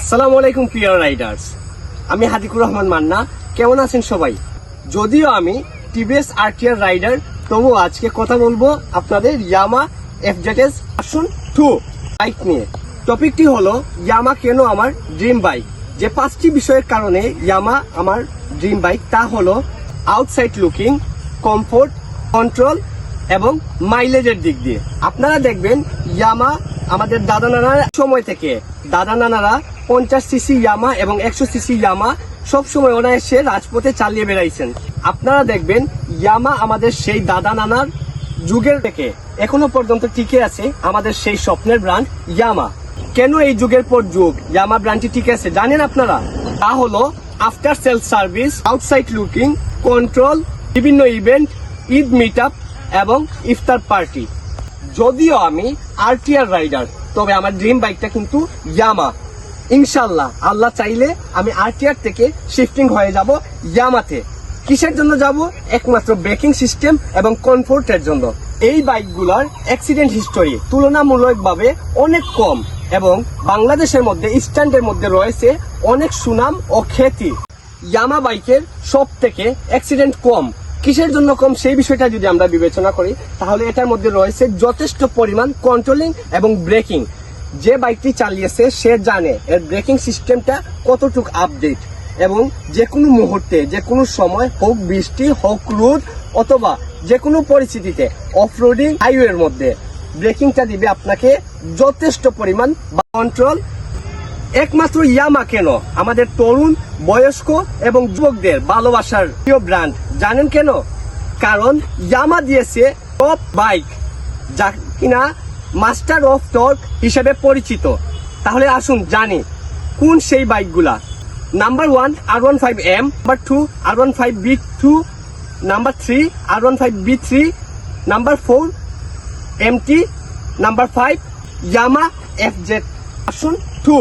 আসসালামু আলাইকুম, প্রিয় রাইডার্স। আমি হাদিকুর রহমান মান্না। কেমন আছেন সবাই? যদিও আমি টিভিএস আরটিআর রাইডার তবু আজকে কথা বলব আপনাদের ইয়ামা এফজেডএস আসুন টু বাইক নিয়ে। টপিকটি হলো, ইয়ামা কেন আমার ড্রিম বাইক? যে পাঁচটি বিষয়ের কারণে ইয়ামা আমার ড্রিম বাইক, তা হলো আউটসাইড লুকিং, কমফোর্ট, কন্ট্রোল এবং মাইলেজের দিক দিয়ে। আপনারা দেখবেন, ইয়ামা আমাদের দাদা নানার সময় থেকে। দাদা নানারা পঞ্চাশ সিসি ইয়ামা এবং একশো সিসি ইয়ামা সব সময় অনায়াসে রাজপথে চালিয়ে বেড়াইছেন। আপনারা দেখবেন ইয়ামা আমাদের সেই দাদা নানার যুগের থেকে এখনও পর্যন্ত টিকে আছে আমাদের সেই স্বপ্নের ব্র্যান্ড ইয়ামা। কেন এই যুগের পর যুগ? ইয়ামা ব্র্যান্ডটি টিকে আছে, জানেন আপনারা? তা হলো after sale service outside looking control বিভিন্ন ইভেন্ট ঈদ মিট এবং ইফতার পার্টি। যদিও আমি আরটিআর রাইডার তবে আমার ড্রিম বাইকটা কিন্তু ইয়ামা ইনশাল্লাহ আল্লাহ চাইলে আমি আরটিআর থেকে শিফটিং হয়ে যাব ইয়ামাতে কিসের জন্য যাব? একমাত্র ব্রেকিং সিস্টেম এবং কমফোর্টের জন্য। এই বাইকগুলোর অ্যাক্সিডেন্ট হিস্টোরি তুলনামূলকভাবে অনেক কম এবং বাংলাদেশের মধ্যে স্ট্যান্ডের মধ্যে রয়েছে অনেক সুনাম ও খ্যাতি। ইয়ামা বাইকের সব থেকে অ্যাক্সিডেন্ট কম। কিসের জন্য কম? সেই বিষয়টা যদি আমরা বিবেচনা করি, তাহলে এটার মধ্যে রয়েছে যথেষ্ট পরিমাণ কন্ট্রোলিং এবং ব্রেকিং যে বাইকটি চালিয়েছে, সে জানে এর ব্রেকিং সিস্টেমটা কতটুকু আপডেট এবং যে কোনো মুহূর্তে যে কোনো সময় হোক বৃষ্টি, হোক রোদ অথবা যে কোনো পরিস্থিতিতে অফরোডিং হাইওয়ের মধ্যে ব্রেকিংটা দিবে আপনাকে যথেষ্ট পরিমাণ কন্ট্রোল একমাত্র ইয়ামা কেন? আমাদের তরুণ, বয়স্ক এবং যুবকদের ভালোবাসার প্রিয় ব্র্যান্ড জানেন কেন? কারণ ইয়ামা দিয়েছে টপ বাইক যা কিনা মাস্টার অফ টর্ক হিসেবে পরিচিত। তাহলে আসুন জানি, কোন সেই বাইকগুলা number one R one five M number two R one five B two number three R one five B three number four M T number five Yamaha F Z আসুন টু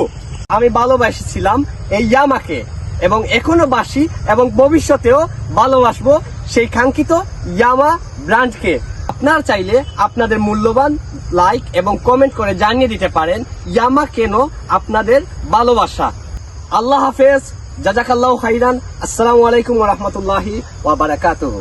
আমি ভালোবাসিছিলাম এই ইয়ামাকে এবং এখনও বাসি এবং ভবিষ্যতেও ভালোবাসবো সেই কাঙ্ক্ষিত ইয়ামা ব্র্যান্ডকে। আপনার চাইলে আপনাদের মূল্যবান লাইক এবং কমেন্ট করে জানিয়ে দিতে পারেন ইয়ামা কেন আপনাদের ভালোবাসা। আল্লাহ হাফেজ। জাজাকাল্লাহ খাইরান আসসালামু আলাইকুম রহমতুল্লাহি ওয়া বারাকাতুহু।